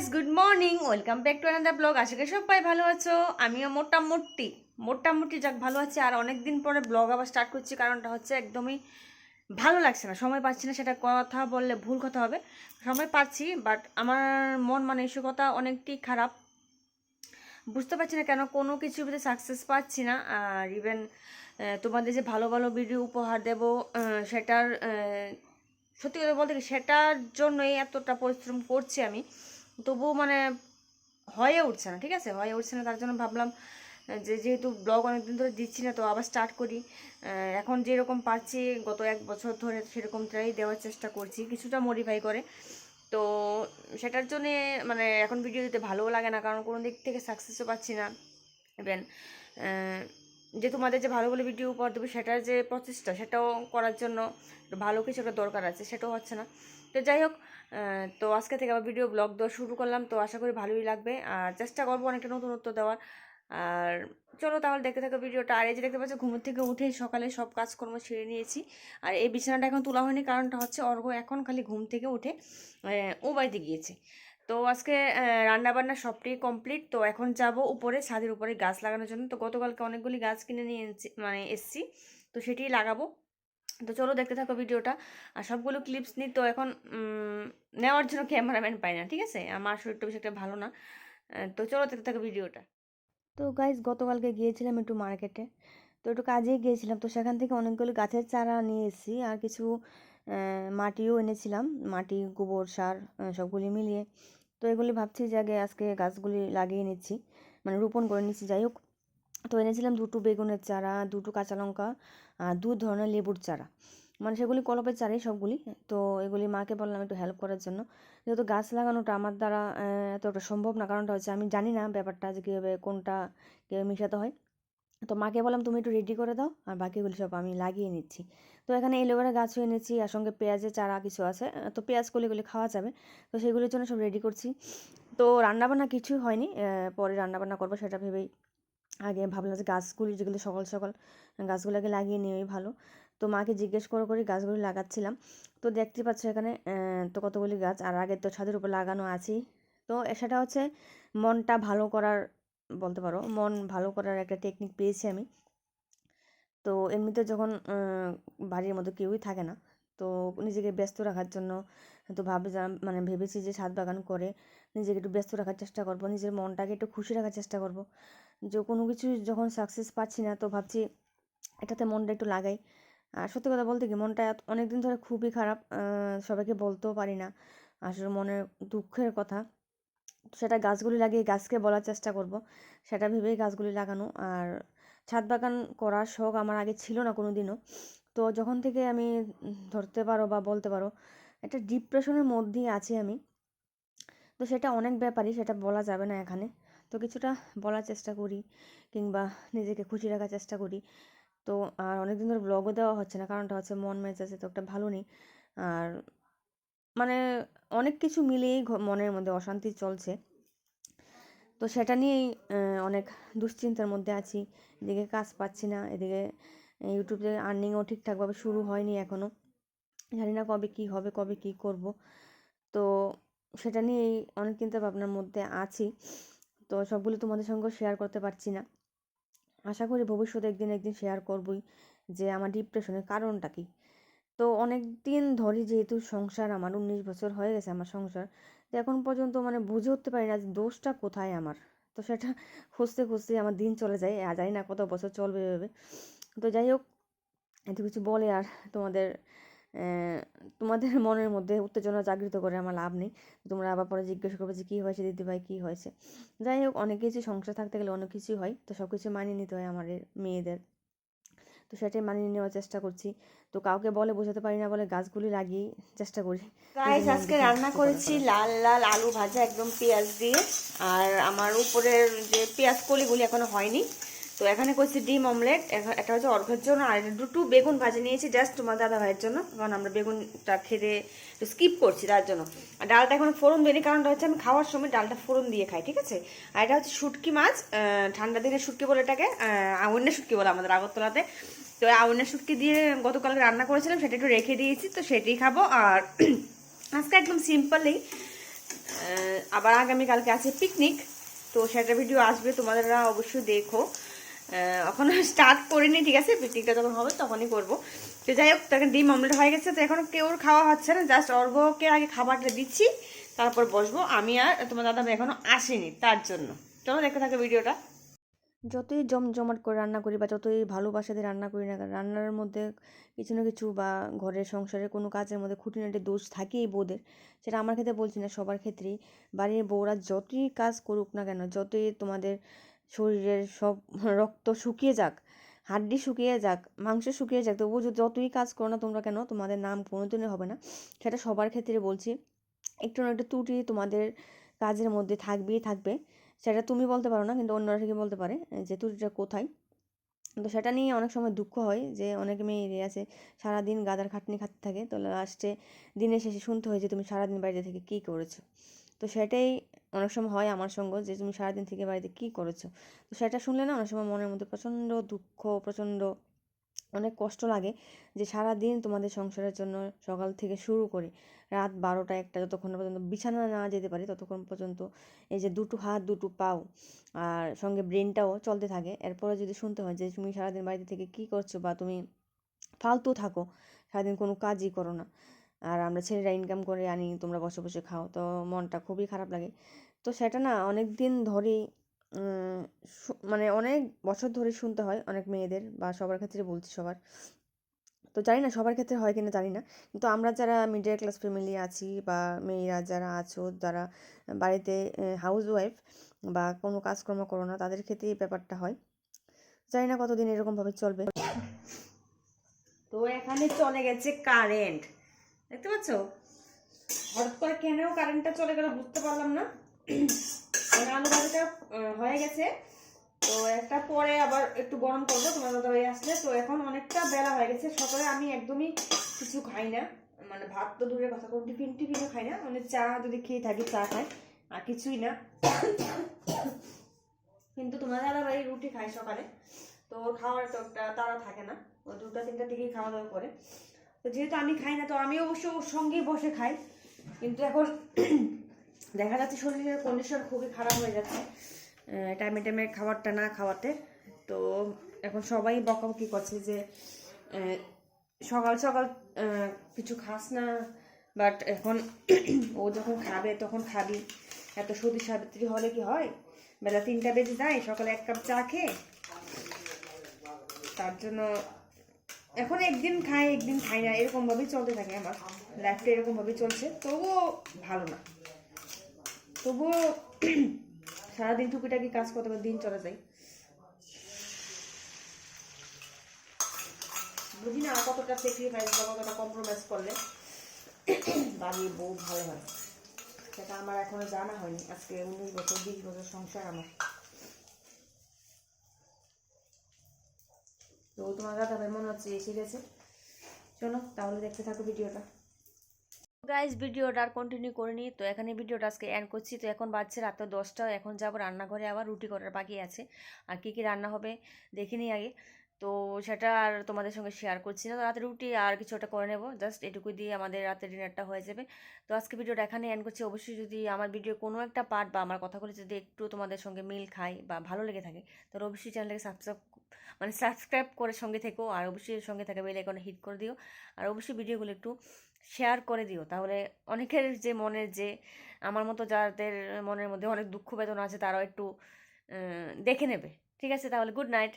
Guys good morning welcome back to another blog আশা করি সবাই ভালো আছো। আমিও মোটামুটি মোটামুটি যাক, ভালো আছি। আর অনেক দিন পরে ব্লগ আবার স্টার্ট করছি, কারণটা হচ্ছে একদমই ভালো লাগছে না। সময় পাচ্ছি না সেটা কথা বললে ভুল কথা হবে। সময় পাচ্ছি বাট আমার মন মানে মানসিকতা অনেকটি খারাপ। বুঝতে পারছি না কেন কোনো কিছুর ভিতরে সাকসেস পাচ্ছি না। আর ইভেন তোমাদের যে ভালো ভালো ভিডিও উপহার দেব সেটার সত্যি কথা বলতে সেটার জন্যই এতটা পরিশ্রম করছি আমি। তবুও মানে হয়ে উঠছে না, ঠিক আছে? হয়ে উঠছে না, তার জন্য ভাবলাম যে যেহেতু ব্লগ অনেকদিন ধরে দিচ্ছি না, তো আবার স্টার্ট করি। এখন যেরকম পাচ্ছি গত এক বছর ধরে সেরকমটাই দেওয়ার চেষ্টা করছি, কিছুটা মডিফাই করে। তো সেটার জন্যে মানে এখন ভিডিও দিতে ভালোও লাগে না, কারণ কোনো দিক থেকে সাকসেসও পাচ্ছি না। ইভেন যে তোমাদের যে ভালো ভালো ভিডিও উপহার দেবে, সেটার যে প্রচেষ্টা, সেটাও করার জন্য ভালো কিছু একটা দরকার আছে, সেটাও হচ্ছে না। তো যাই হোক তো আজকে থেকে আবার ভিডিও ব্লগ দেওয়া শুরু করলাম। তো আশা করি ভালোই লাগবে। আর চেষ্টা করব অনেকটা নতুনত্ব দেওয়ার। আর চলো তাহলে দেখতে থাকো ভিডিওটা আর এই যে দেখতে পাচ্ছ, ঘুমের থেকে উঠে সকালে সব কাজকর্ম সেরে নিয়েছি। আর এই বিছানাটা এখন তোলা হয়নি, কারণটা হচ্ছে অর্ঘ এখন খালি ঘুম থেকে উঠে ও বাড়িতে গিয়েছে। তো আজকে রান্নাবান্না সবটাই কমপ্লিট তো এখন যাব উপরে, ছাদের উপরে গাছ লাগানোর জন্য। তো গতকালকে অনেকগুলি গাছ কিনে নিয়ে মানে এসছি। তো সেটি লাগাবো। তো চলো দেখতে থাকো ভিডিওটা। আর সবগুলো ক্লিপস নিই তো এখন নেওয়ার জন্য ক্যামেরাম্যান পাই না, ঠিক আছে? আমার শরীরটা বেশি একটা ভালো না। তো চলো দেখতে থাকো ভিডিওটা। তো গাইজ গতকালকে গিয়েছিলাম একটু মার্কেটে তো একটু কাজেই গিয়েছিলাম। তো সেখান থেকে অনেকগুলো গাছের চারা নিয়ে এসেছি আর কিছু মাটিও এনেছিলাম। মাটি, গোবর, সার সবগুলি মিলিয়ে। তো এগুলি ভাবছি যে আগে, আজকে গাছগুলি লাগিয়ে নিচ্ছি। মানে রোপণ করে নিচ্ছি। যাই হোক, তো এনেছিলাম দুটো বেগুনের চারা, দুটো কাঁচা লঙ্কা দু ধরনের লেবুর চারা। মানে সেগুলি কলপের চারাই সবগুলি। তো এগুলি মাকে বললাম একটু হেল্প করার জন্য। যেহেতু গাছ লাগানোটা আমার দ্বারা এতটা সম্ভব না। কারণটা হচ্ছে আমি জানি না ব্যাপারটা যে কীভাবে কোনটা কীভাবে মেশাতে হয়। তো মাকে বললাম, তুমি একটু রেডি করে দাও। আর বাকিগুলি সব আমি লাগিয়ে নিচ্ছি। তো এখানে এলোভেরা গাছও এনেছি। আর সঙ্গে পেঁয়াজের চারা কিছু আছে। তো পেঁয়াজ কলিগুলি খাওয়া যাবে। তো সেগুলির জন্য সব রেডি করছি। তো রান্নাবান্না কিছুই হয়নি। পরে রান্নাবান্না করব সেটা ভেবেই আগে ভাবলাম যে গাছগুলি যেগুলো সকাল সকাল গাছগুলোকে লাগিয়ে নেওয়াই ভালো। তো মাকে জিজ্ঞেস করে করে গাছগুলি লাগাচ্ছিলাম। তো দেখতে পাচ্ছ এখানে তো কতগুলি গাছ, আর আগে তো ছাদের উপর লাগানো আছেই। তো সেটা হচ্ছে মনটা ভালো করার, বলতে পারো, মন ভালো করার একটা টেকনিক পেয়েছি আমি। তো এমনিতে যখন বাড়ির মতো কেউই থাকে না, তো নিজেকে ব্যস্ত রাখার জন্য, তো ভাবে মানে ভেবেছি যে ছাদ বাগান করে নিজেকে একটু ব্যস্ত রাখার চেষ্টা করব, নিজের মনটাকে একটু খুশি রাখার চেষ্টা করব। যে কোনো কিছু যখন সাকসেস পাচ্ছি না, তো ভাবছি এটাতে মনটা একটু লাগাই। আর সত্যি কথা বলতে কি, মনটা অনেক দিন ধরে খুবই খারাপ সবাইকে বলতেও পারি না। আসলে মনের দুঃখের কথা। সেটা গাছগুলি লাগিয়ে গাছকে বলার চেষ্টা করব, সেটা ভেবেই গাছগুলি লাগানো। আর ছাদ বাগান করার শখ আমার আগে ছিল না কোনো দিনও তো যখন থেকে আমি ধরতে পারো বা বলতে পারো, একটা ডিপ্রেশনের মধ্যেই আছি আমি। তো সেটা অনেক ব্যাপারই, সেটা বলা যাবে না এখানে। তো কিছুটা বলার চেষ্টা করি কিংবা নিজেকে খুশি রাখার চেষ্টা করি। তো আর অনেকদিন ধরে ব্লগও দেওয়া হচ্ছে না, কারণটা হচ্ছে মন মেজাজে তো একটা ভালো নেই। আর মানে অনেক কিছু মিলিয়েই মনের মধ্যে অশান্তি চলছে। তো সেটা নিয়েই অনেক দুশ্চিন্তার মধ্যে আছি। এদিকে কাজ পাচ্ছি না, এদিকে ইউটিউব থেকে আর্নিংও ঠিকঠাকভাবে শুরু হয়নি এখনও জানি না কবে কি হবে, কবে কি করব। তো সেটা নিয়েই অনেক চিন্তা ভাবনার মধ্যে আছি। তো সবগুলো তোমাদের সঙ্গে শেয়ার করতে পারছি না। আশা করি ভবিষ্যতে একদিন একদিন শেয়ার করবই যে আমার ডিপ্রেশনের কারণটা কি। তো অনেক দিন ধরে যেহেতু সংসার আমার, উনিশ বছর হয়ে গেছে আমার সংসার, তো এখন পর্যন্ত মানে বুঝে উঠতে পারি না যে দোষটা কোথায় আমার। তো সেটা খুঁজতে খুঁজতে আমার দিন চলে যায়, আর জানি না কত বছর চলবে এভাবে। তো যাই হোক, এত কিছু বলে আর তোমাদের তোমাদের মনের মধ্যে উত্তেজনা জাগৃত করে আমার লাভ নেই। তোমরা আবার পরে জিজ্ঞেস করবে যে কী হয়েছে দিদিভাই কী হয়েছে? যাই হোক অনেক কিছু সংসার থাকতে গেলে অনেক কিছুই হয়। তো সব কিছু মানিয়ে নিতে হয় আমাদের মেয়েদের। তো সেটাই মানিয়ে নেওয়ার চেষ্টা করছি। তো কাউকে বলে বোঝাতে পারি না বলে গাছগুলি লাগিয়ে চেষ্টা করি। গাইস আজকে রান্না করেছি লাল লাল আলু ভাজা একদম পেঁয়াজ দিয়ে। আর আমার উপরের যে পেঁয়াজ কলিগুলি এখনও হয়নি। তো এখানে করছি ডিম অমলেট একটা হচ্ছে অর্ঘের জন্য, আর এটা দুটো বেগুন ভাজা নিয়েছি জাস্ট তোমার দাদা ভাইয়ের জন্য, কারণ আমরা বেগুনটা খেতে স্কিপ করছি তার জন্য। আর ডালটা এখন ফোড়ন দিইনি কারণটা হচ্ছে আমি খাওয়ার সময় ডালটা ফোড়ন দিয়ে খাই, ঠিক আছে? আর এটা হচ্ছে শুটকি মাছ ঠান্ডা দিনে শুটকি বলে এটাকে আউন্নের শুটকি বলে আমাদের আগরতলাতে। তো আউনের শুটকি দিয়ে গতকালকে রান্না করেছিলাম, সেটা একটু রেখে দিয়েছি, তো সেটাই খাব। আর আজকে একদম সিম্পলেই আবার আগামীকালকে আছে পিকনিক তো সেটা ভিডিও আসবে তোমাদেরা অবশ্যই দেখো। আহ, এখনও স্টার্ট করিনি ঠিক আছে? পিকনিকটা যখন হবে তখনই করব। তো যাই হোক তাকে ডিম অমলেট হয়ে গেছে তো এখনও কেউ খাওয়া হচ্ছে না জাস্ট অর্ঘকে আগে খাবারটা দিচ্ছি তারপর বসবো। আমি আর তোমার দাদা ভাই এখনও আসেনি তার জন্য। চলো দেখতে থাকে ভিডিওটা। যতই জমজমাট করে রান্না করি বা যতই ভালোবাসা দিয়ে রান্না করি না রান্নার মধ্যে কিছু না কিছু বা ঘরের সংসারে কোনো কাজের মধ্যে খুঁটিনাটি দোষ থাকেই বউদের। সেটা আমার ক্ষেত্রে বলছি না সবার ক্ষেত্রেই। বাড়ির বউরা যতই কাজ করুক না কেন যতই তোমাদের শরীরের সব রক্ত শুকিয়ে যাক, হাড্ডি শুকিয়ে যাক, মাংস শুকিয়ে যাক, তবুও যতই কাজ করো না তোমরা কেন, তোমাদের নাম কোনোদিনই হবে না। সেটা সবার ক্ষেত্রে বলছি, একটু না একটু ত্রুটি তোমাদের কাজের মধ্যে থাকবেই থাকবে। সেটা তুমি বলতে পারো না, কিন্তু অন্যরা থেকে বলতে পারে যে ত্রুটিটা কোথায়। তো সেটা নিয়ে অনেক সময় দুঃখ হয় যে অনেক মেয়েরই আছে, সারাদিন গাদার খাটনি খাটতে থাকে, তো লাস্টে দিনের শেষে শুনতে হয় যে তুমি সারাদিন বাড়িতে থেকে কী করেছ। তো সেটাই অনেক সময় হয় আমার সঙ্গে যে, তুমি সারাদিন থেকে বাড়িতে কী করেছ? তো সেটা শুনলে না অনেক সময় মনের মধ্যে প্রচণ্ড দুঃখ, প্রচণ্ড অনেক কষ্ট লাগে যে সারা দিন তোমাদের সংসারের জন্য সকাল থেকে শুরু করে। রাত বারোটা একটা যতক্ষণ পর্যন্ত বিছানা না যেতে পারি, ততক্ষণ পর্যন্ত এই যে, দুটো হাত, দুটো পাও আর সঙ্গে ব্রেনটাও চলতে থাকে। এরপরে যদি শুনতে হয় যে, তুমি সারাদিন বাড়িতে থেকে কী করছ বা তুমি ফালতু থাকো, সারাদিন কোনো কাজই করো না। আর আমরা ছেলেরা ইনকাম করে আনি, তোমরা বসে বসে খাও। তো মনটা খুবই খারাপ লাগে। তো সেটা না অনেক দিন ধরেই মানে অনেক বছর ধরে শুনতে হয় অনেক মেয়েদের, বা সবার ক্ষেত্রে বলছি সবার। তো জানি না সবার ক্ষেত্রে হয় কিনা জানি না। কিন্তু আমরা যারা মিডল ক্লাস ফ্যামিলি আছি, বা মেয়েরা যারা আছো, যারা বাড়িতে হাউস ওয়াইফ বা কোনো কাজকর্ম করো না, তাদের ক্ষেত্রে এই ব্যাপারটা হয়। জানি না কতদিন এরকমভাবে চলবে। তো এখানে চলে গেছে কারেন্ট দেখতে পাচ্ছ? হঠাৎ করে কেন কারেন্টটা চলে গেল, বুঝতে পারলাম না। মানে আলু ভাজাটা হয়ে গেছে। তো একটা পরে আবার একটু গরম করব, তোমার দাদা ভাই আসলে। তো এখন অনেকটা বেলা হয়ে গেছে। সকালে আমি একদমই কিছু খাই না। মানে ভাত তো দূরের কথা, কোনো টিফিন টিফিনও খাই না। মানে চা যদি খেয়ে থাকি, চা খাই। আর কিছুই না। কিন্তু তোমার দাদা ভাই রুটি খায় সকালে। তো ওর খাওয়ার তো একটা তারা থাকে না। ও দুটা, তিনটা দিকেই খাওয়া দাওয়া করে। তো যেহেতু আমি খাই না, তো আমি অবশ্য ওর সঙ্গেই বসে খাই। কিন্তু এখন দেখা যাচ্ছে শরীরের কন্ডিশন খুবই খারাপ হয়ে যাচ্ছে টাইমে টাইমে খাবারটা না খাওয়াতে। তো এখন সবাই বকাবকি করছে যে সকাল সকাল কিছু খাস না। বাট এখন ও যখন খাবে, তখন খাবি। এত সতী সাবিত্রী হলে কি হয়? বেলা তিনটা বেজে যায়, সকালে এক কাপ চা খেয়ে। তার জন্য এখন একদিন খাই একদিন খাই না এরকম ভাবেই চলতে থাকে আমার লাইফটা এরকম ভাবেই চলছে। তবুও ভালো না। তবুও সারাদিন টুকিটাকি কাজ করতে করতে দিন চলে যায়। বুঝি না কতটা স্যাক্রিফাইস বা কতটা কম্প্রোমাইজ করলে বাড়ির বউ ভালো হয়। সেটা আমার এখনও জানা হয়নি। আজকে উনিশ বছর, বিশ বছর সংসার আমার। তো তোমার ভাই মনে হচ্ছে এসে গেছে। চলো তাহলে দেখতে থাকো ভিডিওটা। গাইজ ভিডিওটা আর কন্টিনিউ করিনি তো এখানে ভিডিওটা আজকে অ্যাড করছি। তো এখন বাজছে রাত্র দশটা। এখন যাব রান্নাঘরে। আবার রুটি করার বাকি আছে। আর কি কি রান্না হবে দেখিনি আগে। তো সেটা আর তোমাদের সঙ্গে শেয়ার করছি না। রাতে রুটি আর কিছু একটা করে নেব। জাস্ট এটুকু দিয়ে আমাদের রাতের ডিনারটা হয়ে যাবে। তো আজকে ভিডিওটা এখানে এন্ড করছি। অবশ্যই যদি আমার ভিডিও কোনো একটা পার্ট বা আমার কথাগুলো যদি একটু তোমাদের সঙ্গে মিল খাই বা ভালো লেগে থাকে, তাহলে অবশ্যই চ্যানেলটাকে সাবস্ক্রাইব মানে সাবস্ক্রাইব করে সঙ্গে থেকো। আর অবশ্যই সঙ্গে থাকা বেল আইকনে হিট করে দিও। আর অবশ্যই ভিডিওগুলো একটু শেয়ার করে দিও। তাহলে অনেকের যে মনের যে, আমার মতো যাদের মনের মধ্যে অনেক দুঃখ বেদনা আছে, তারাও একটু দেখে নেবে। ঠিক আছে? তাহলে গুড নাইট